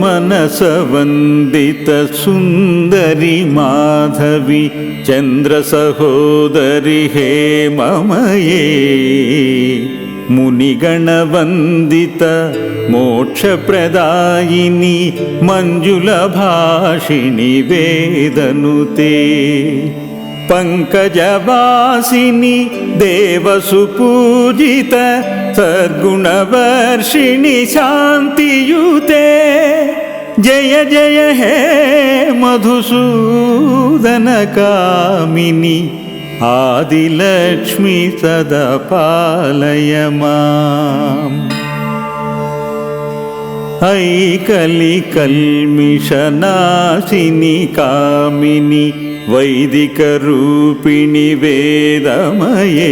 मनसवन्दितसुन्दरि माधवि चन्द्रसहोदरि हे ममये। मुनिगणवन्दित मोक्षप्रदायिनि मञ्जुलभाषिणि वेदनुते पङ्कजवासिनि देवसुपूजित सद्गुणवर्षिणि शान्तियुते। जय जय हे मधुसूदनकामिनि आदिलक्ष्मि सदा पालय माम्। ऐकलिकल्मिषनाशिनि कामिनि वैदिकरूपिणि वेदमये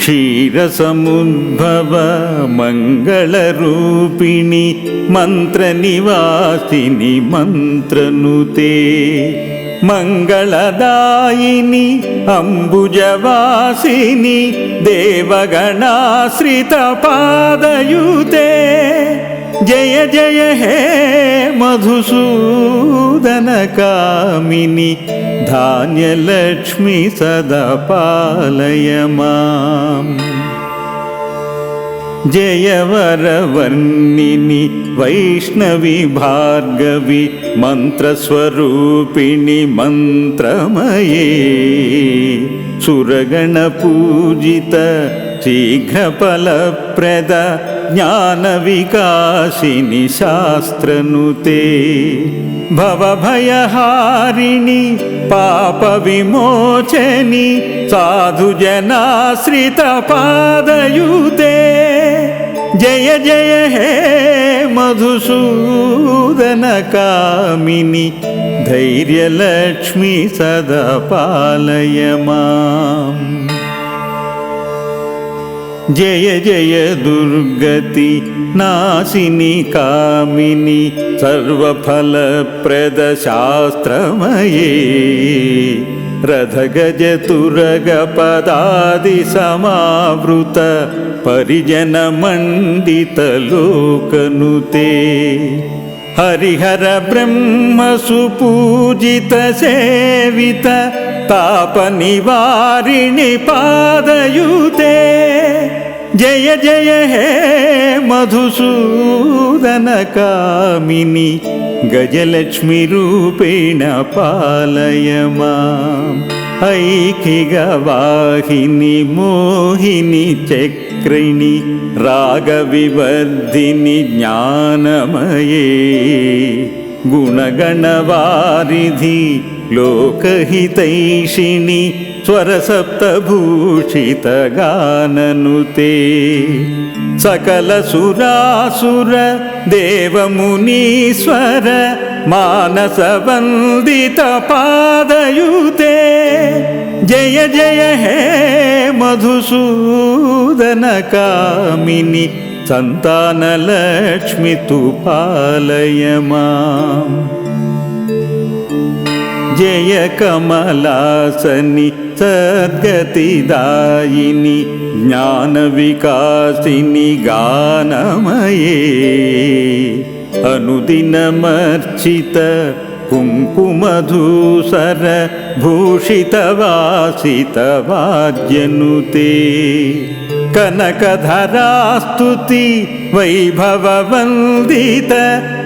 क्षीरसमुद्भव मङ्गलरूपिणि मन्त्रनिवासिनि मन्त्रनुते मङ्गलदायिनि अम्बुजवासिनि देवगणाश्रितपादयुते जय जय हे मधुसूदनकामिनि धान्यलक्ष्मि सदा पालय माम् जयवरवर्णिनि वैष्णवि भार्गवि मन्त्रस्वरूपिणि मन्त्रमये सुरगणपूजित शीघ्रफलप्रद ज्ञानविकासिनि शास्त्रनुते भवभयहारिणि पापविमोचनि साधुजनाश्रितपादयुते। जय जय हे मधुसूदनकामिनि धैर्यलक्ष्मि सदा पालय माम् जय जय दुर्गति नाशिनि कामिनि सर्वफलप्रदशास्त्रमये। रथगजतुरगपदादिसमावृत परिजनमण्डितलोकनुते हरिहर ब्रह्मसुपूजित सेवित तापनिवारिणि पादयुते जय जय हे मधुसूदनकामिनि गजलक्ष्मीरूपेण पालय माम्। ऐकिगवाहिनि मोहिनि चक्रिणि रागविवर्धिनि ज्ञानमये। गुणगणवारिधि लोकहितैषिणि स्वरसप्तभूषितगाननुते। सकलसुरासुर देवमुनीश्वर मानसवन्दितपादयुते। जय जय हे मधुसूदनकामिनि सन्तानलक्ष्मि तु पालय माम् जय कमलासनि सद्गतिदायिनि ज्ञानविकासिनि गानमये। अनुदिनमर्चित कुङ्कुमधूसर भूषितवासितवाद्यनुते। कनकधरास्तुति वैभववन्दित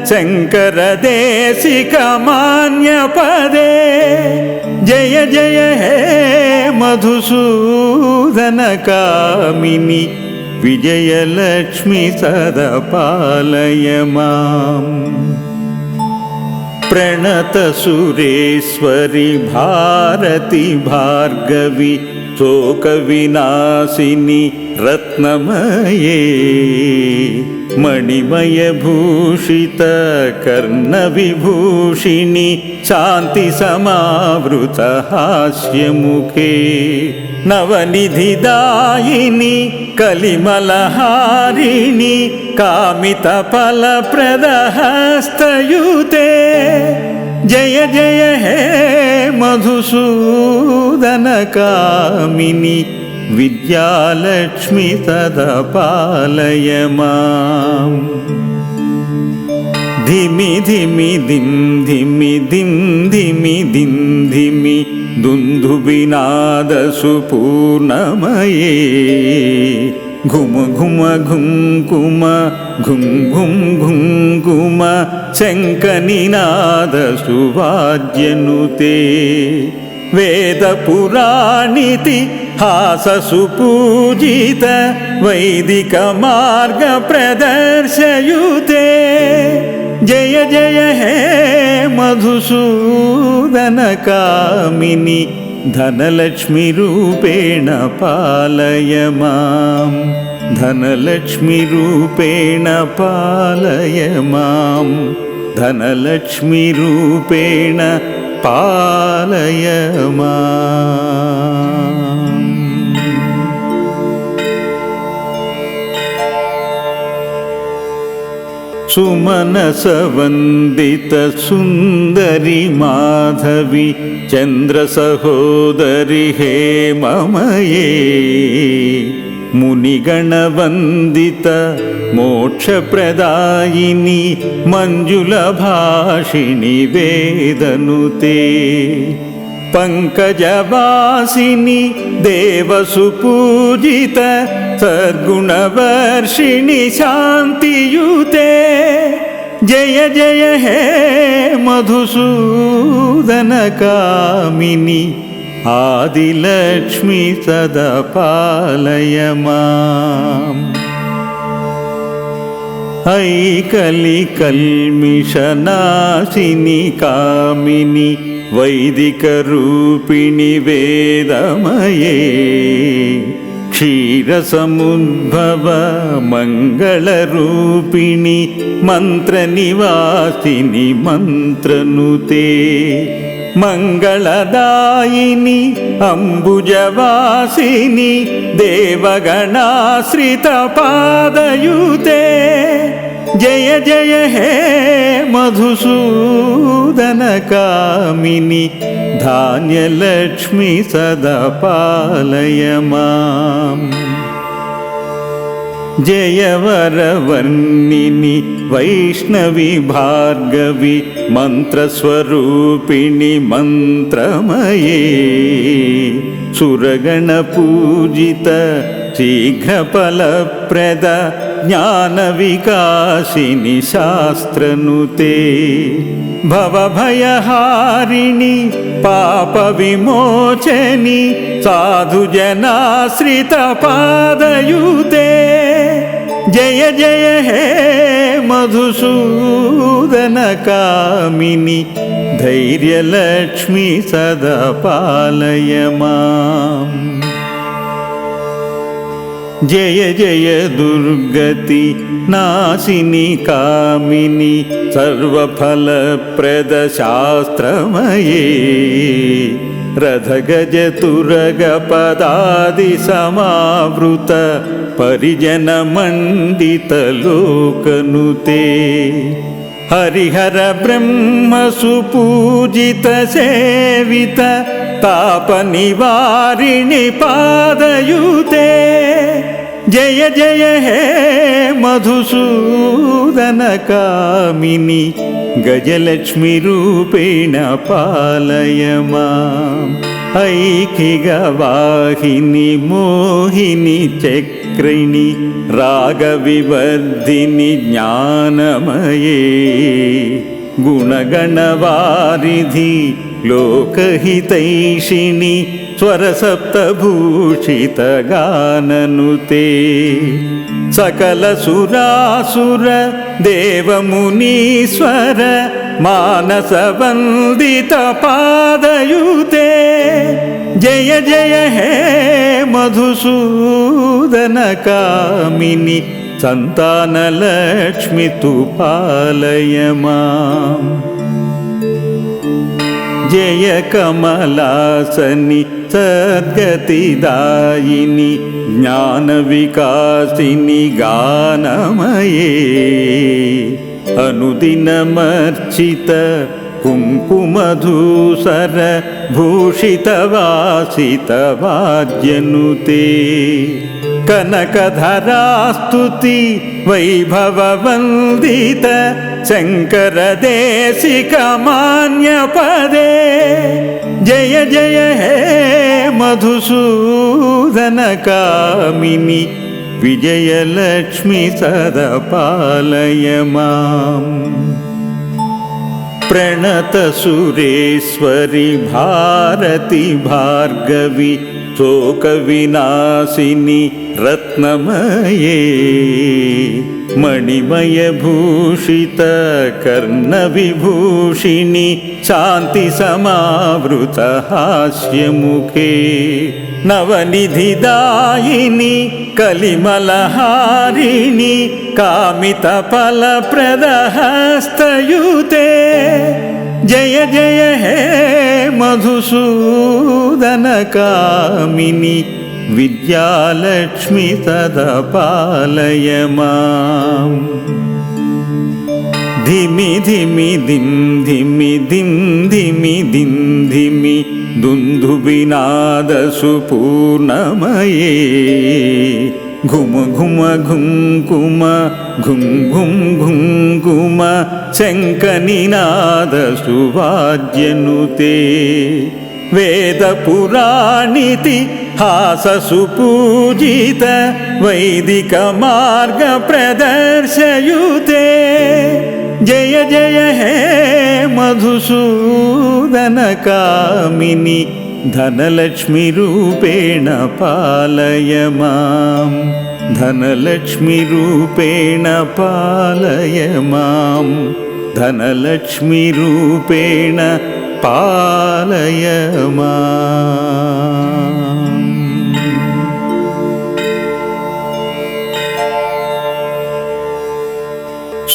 शङ्करदेशिकमान्यपदे। जय जय हे मधुसूदनकामिनि विजयलक्ष्मि सदा पालय माम्। प्रणतसुरेश्वरि भारति भार्गवि शोकविनाशिनि रत्नमये मणिमयभूषित कर्णविभूषिणि शान्तिसमावृतहास्यमुखे नवनिधिदायिनि कलिमलहारिणि कामितफलप्रदहस्तयुते जय जय हे मधुसूदनकामिनि विद्यालक्ष्मि तदपालय माम् धिमि धिमि दिं धिमि दिं धिमि दिं धिमि दुन्धुविनादसु पूर्णमये ఘుమ ఘుమ ఘుంకుమ ఘుం ఘుం ఘుంకుమ కుమ శంఖనినాదసు సువాద్యనుతే. వేద పురాణితి హాససు పూజిత వైదిక మార్గ ప్రదర్శయుతే. జయ జయ హే మధుసూదన కామిని धनलक्ष्मीरूपेण पालय मां धनलक्ष्मीरूपेण पालय मां धनलक्ष्मीरूपेण पालय मा सुमनसवन्दितसुन्दरि माधवी चन्द्रसहोदरि हे ममये। मुनिगणवन्दित मोक्षप्रदायिनि मञ्जुलभाषिणि वेदनुते। पङ्कजवासिनि देवसुपूजित सद्गुणवर्षिणि शान्तियुते। जय जय हे मधुसूदनकामिनि आदिलक्ष्मि सदा पालय माम्। ऐकलिकल्मिषनाशिनि कामिनि కామిని ఆదిలక్ష్మి సదా పాలయ మాం ఐకలి కల్మిషనాశిని కామిని వైదిక जय जय हे मधुसूदनकामिनि धान्यलक्ष्मि सदा पालय माम् जयवरवर्णिनि वैष्णवि भार्गवि मन्त्रस्वरूपिणि मन्त्रमये सुरगणपूजित शीघ्रफलप्रदा ज्ञानविकासिनि शास्त्रनुते भवभयहारिणि पापविमोचनि साधुजनाश्रितपादयुते। जय जय हे मधुसूदनकामिनि धैर्यलक्ष्मि सदपालय माम्। जय जय दुर्गति नाशिनि कामिनि सर्वफलप्रदशास्त्रमये। रथगजतुरगपदादिसमावृत परिजनमण्डितलोकनुते हरिहर ब्रह्मसुपूजितसेवित तापनिवारिणिपादयुते जय जय हे मधुसूदनकामिनि गजलक्ष्मीरूपेण पालय माम्। ऐकिगवाहिनि मोहिनि चक्रिणि रागविवर्धिनि ज्ञानमये। गुणगणवारिधि लोकहितैषिणि సమావృత పరిజన మండిత లోకనుతే హరిహర బ్రహ్మ సుపూజిత సేవిత తాప నివారిణి పాదయుతే జయ जय कमलासनि सद्गतिदायिनि ज्ञानविकासिनि गानमये। अनुदिनमर्चित अनुदिनमर्जित कुम्कुमधूसरभूषितवासितवाद्यनुते कनकधरास्तुति वैभववन्दित शङ्करदेशिकमान्यपदे। जय जय हे मधुसूदनकामिनि विजयलक्ष्मि सदपालय माम्। प्रणतसुरेश्वरि भारति भार्गवि शोकविनाशिनि र रत्नमये मणिमयभूषितकर्णविभूषिणि शान्तिसमावृतहास्यमुखे नवनिधिदायिनि कलिमलहारिणि कामितफलप्रदहस्तयुते। जय जय हे मधुसूदनकामिनि विद्यालक्ष्मि तदपालय माम् धिमि धिमि दिं धिमि दिं धिमि दिं धिमि दुन्दुबिनादसुपूर्णमये घुम घुम घुं कुम घुं घुं घुं कुम शङ्कनिनादसुवाद्यनुते वेदपुराणिति हाससुपूजित वैदिकमार्गप्रदर्शयुते जय जय हे मधुसूदनकामिनि धनलक्ष्मीरूपेण पालय मां धनलक्ष्मीरूपेण पालय मां धनलक्ष्मीरूपेण पालय माम्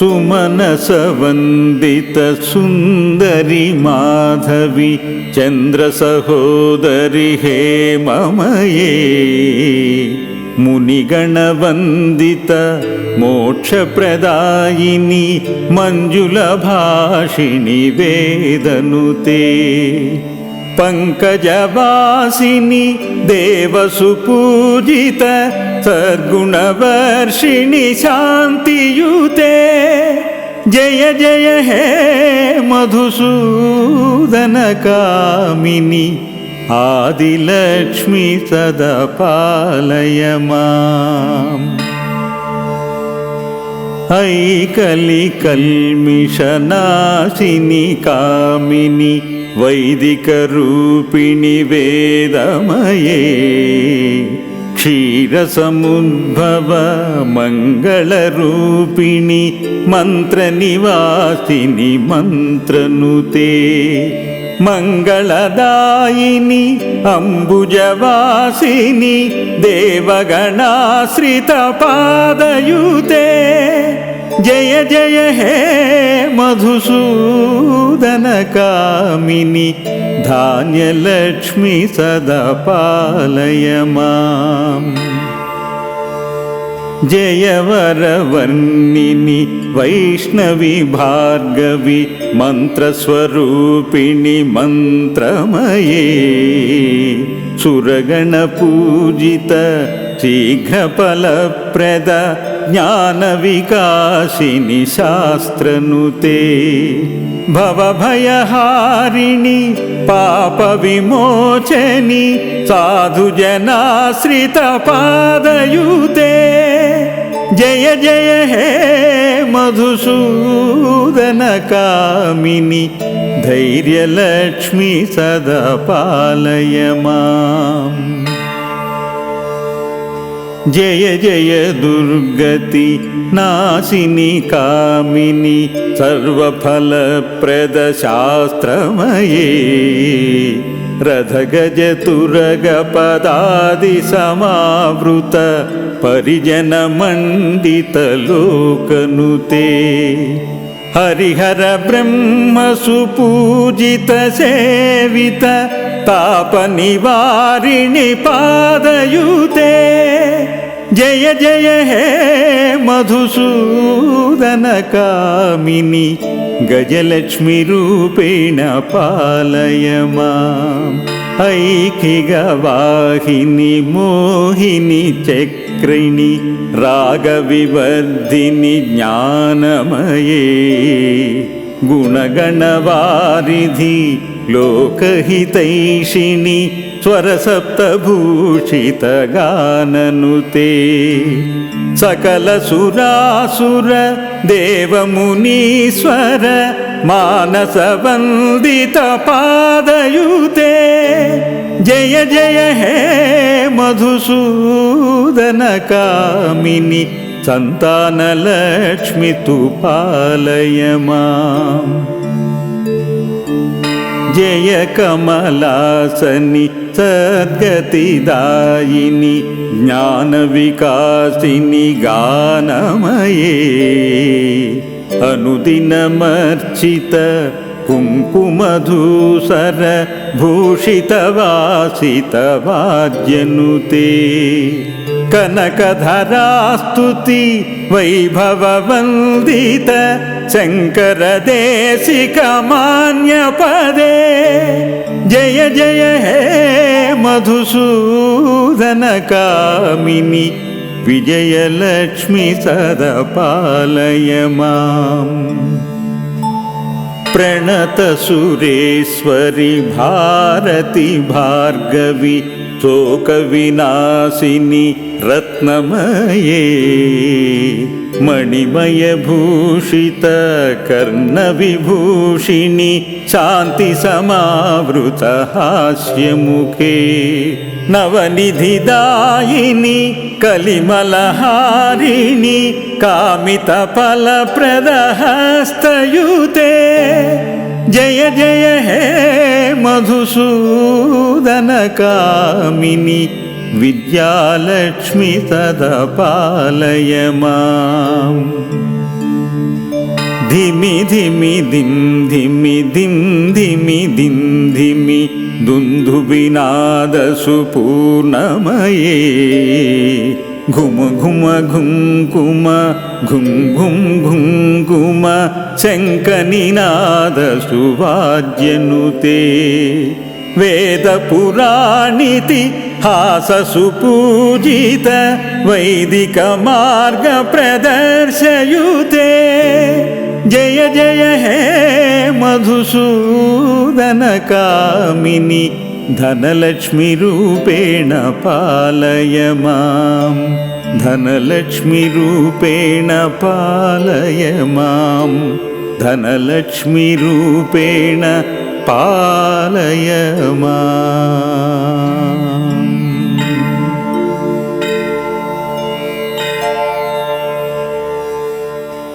सुमनसवन्दितसुन्दरि माधवि चन्द्रसहोदरि हे ममये। मुनिगणवन्दित मोक्षप्रदायिनि मञ्जुलभाषिणि वेदनुते पङ्कजवासिनि देवसुपूजित सद्गुणवर्षिणि शान्तियुते। जय जय हे मधुसूदनकामिनि आदिलक्ष्मि सदपालय माम्। ऐकलिकल्मिषनाशिनि कामिनि वैदिकरूपिणि वेदमये क्षीरसमुद्भव मङ्गलरूपिणि मन्त्रनिवासिनि मन्त्रनुते मङ्गलदायिनि अम्बुजवासिनि देवगणाश्रितपादयुते जय जय हे मधुसूदनकामिनि धान्यलक्ष्मि सदपालय माम्। जयवरवर्णिनि वैष्णवि भार्गवि मन्त्रस्वरूपिणि मन्त्रमये सुरगणपूजित शीघ्रफलप्रद ज्ञानविकासिनि शास्त्रनुते भवभयहारिणि पापविमोचनि साधुजनाश्रितपादयुते। जय जय हे मधुसूदनकामिनि धैर्यलक्ष्मि सदपालय माम् जय जय दुर्गति नाशिनि कामिनि सर्वफलप्रदशास्त्रमये। रथगजतुरगपदादिसमावृत परिजनमण्डितलोकनुते हरिहर ब्रह्मसुपूजित सेवित तापनिवारिणि पादयुते जय जय हे मधुसूदनकामिनि गजलक्ष्मीरूपेण पालय माम्। ऐकिगवाहिनि मोहिनि चक्रिणि रागविवर्धिनि ज्ञानमये। गुणगणवारिधि लोकहितैषिणि स्वरसप्तभूषितगाननुते सकलसुरासुर देवमुनीश्वर मानसवन्दितपादयुते जय जय हे मधुसूदनकामिनि सन्तानलक्ष्मि तु पालय माम् जय कमलासनि सद्गतिदायिनि ज्ञानविकासिनि गानमये। अनुदिनमर्चित कुङ्कुमधूसर भूषितवासितवाद्यनुते कनकधरास्तुति वैभववन्दित शङ्करदेशिकमान्यपदे। जय जय हे मधुसूदनकामिनि विजयलक्ष्मि सदपालय माम्। प्रणतसुरेश्वरि भारति भार्गवि शोकविनाशिनि रत्नमये मणिमयभूषित कर्णविभूषिणि शान्तिसमावृतहास्यमुखे नवनिधिदायिनि कलिमलहारिणि कामितफलप्रदहस्तयुते। जय जय हे मधुसूदनकामिनि विद्यालक्ष्मि तदपालय माम् धिमि धिमि दिं धिमि दिं धिमि दिं धिमि दुन्दुबिनादसुपूर्णमये घुम घुम घुं कुम घुं घुं घुं कुम शङ्कनिनादसुवाद्यनुते वेदपुराणिति हाससुपूजित वैदिकमार्गप्रदर्शयुते जय जय हे मधुसूदनकामिनि धनलक्ष्मीरूपेण पालय मां धनलक्ष्मीरूपेण पालय मां धनलक्ष्मीरूपेण पालय माम्